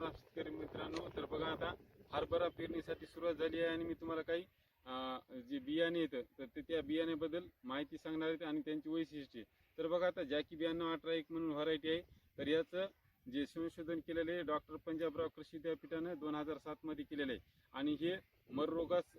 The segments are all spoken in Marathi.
शेतकरी मित्रांनो तर बघा आता हरभरा पेरणीसाठी सुरुवात झाली आहे आणि मी तुम्हाला काही जे बियाणे येतं तर ते त्या बियाण्याबद्दल माहिती सांगणार आहेत आणि त्यांची वैशिष्ट्ये तर बघा आता जॅकी बियाणं अठरा एक म्हणून व्हरायटी आहे. तर याचं जे संशोधन केलेलं आहे डॉक्टर पंजाबराव कृषी विद्यापीठानं दोन हजार सातमध्ये केलेलं आहे. आणि हे मररोगास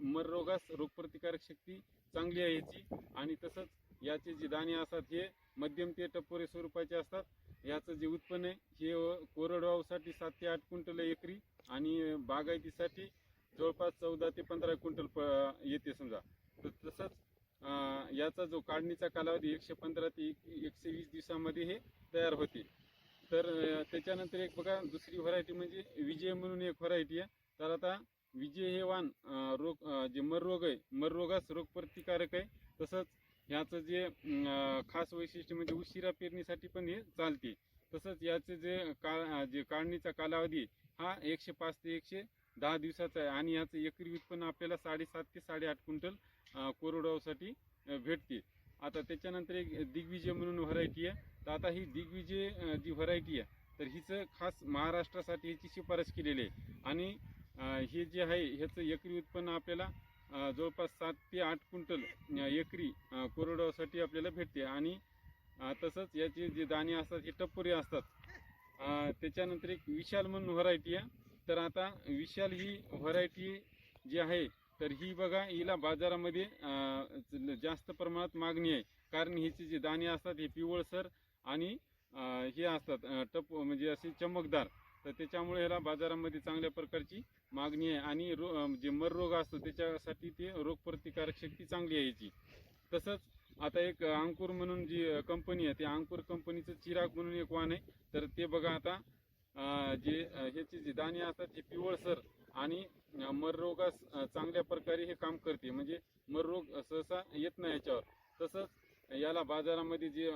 मररोगास रोगप्रतिकारक शक्ती चांगली आहे याची. आणि तसंच याचे जे दाणे असतात हे मध्यम ते टप्पोरे स्वरूपाचे असतात. याचं जे उत्पन्न आहे हे कोरडवाहूसाठी सात ते आठ क्विंटल एकरी आणि बागायतीसाठी जवळपास चौदा ते पंधरा क्विंटल प- येते समजा. तर तसंच याचा जो काढणीचा कालावधी एकशे पंधरा ते एक- एकशे वीस दिवसामध्ये हे तयार होते. तर त्याच्यानंतर एक बघा दुसरी व्हरायटी म्हणजे विजय म्हणून एक व्हरायटी आहे. तर आता विजय हे वाण रोग जे जे मररोग आहे मररोगास रोगप्रतिकारक आहे. तसंच याचं जे खास वैशिष्ट्य म्हणजे उशिरा पेरणीसाठी पण हे चालते. तसंच याचे जे का जे काढणीचा कालावधी हा एकशे पाच ते एकशे दहा दिवसाचा आहे आणि याचं एकरी उत्पन्न आपल्याला साडेसात ते साडेआठ क्विंटल अं, कोरडवाहूसाठी भेटते. आता त्याच्यानंतर एक दिग्विजय म्हणून व्हरायटी आहे. तर आता ही दिग्विजय जी व्हरायटी आहे तर हिचं खास महाराष्ट्रासाठी ह्याची शिफारस केलेली आहे. आणि हे जे आहे ह्याचं एकरी उत्पन्न आपल्याला जवळपास सात ते आठ क्विंटल एकरी कोरडवासाठी आपल्याला भेटते. आणि तसंच याचे जे दाणे असतात हे टप्पुरे असतात. त्याच्यानंतर एक विशाल म्हणून व्हरायटी आहे. तर आता विशाल ही व्हरायटी जी आहे तर ही बघा हिला बाजारामध्ये जास्त प्रमाणात मागणी आहे. कारण हिचे जे दाणे असतात हे पिवळसर आणि हे असतात टप म्हणजे असे चमकदार. तर त्याच्यामुळे ह्याला बाजारामध्ये चांगल्या प्रकारची मागणी आहे. आणि रो जे मर रोग असतो त्याच्यासाठी ते रोगप्रतिकारक शक्ती चांगली आहे याची. तसंच आता एक अंकुर म्हणून जी कंपनी आहे ते अंकुर कंपनीचं चिराग म्हणून एक वाण आहे. तर ते बघा आता जे ह्याचे जे दाणे असतात जे पिवळसर आणि मररोगास चांगल्या प्रकारे हे काम करते. म्हणजे मररोग सहसा येत नाही याच्यावर. तसंच याला बाजारामध्ये जे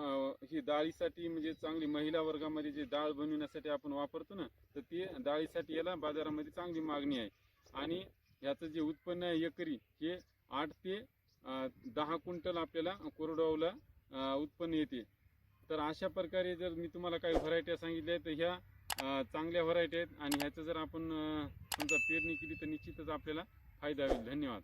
ही डाळीसाठी म्हणजे चांगली महिला वर्गामध्ये जे डाळ बनवण्यासाठी आपण वापरतो ना तर ते डाळीसाठी याला बाजारामध्ये चांगली मागणी आहे. आणि याचं जे उत्पन्न आहे एकरी हे आठ ते दहा क्विंटल आपल्याला कोरडवाहूला उत्पन्न येते. तर अशा प्रकारे जर मी तुम्हाला काही व्हरायट्या सांगितल्या तर ह्या चांगल्या व्हरायटी आहेत. आणि ह्याचं जर आपण समजा पेरणी केली तर निश्चितच आपल्याला फायदा होईल. धन्यवाद.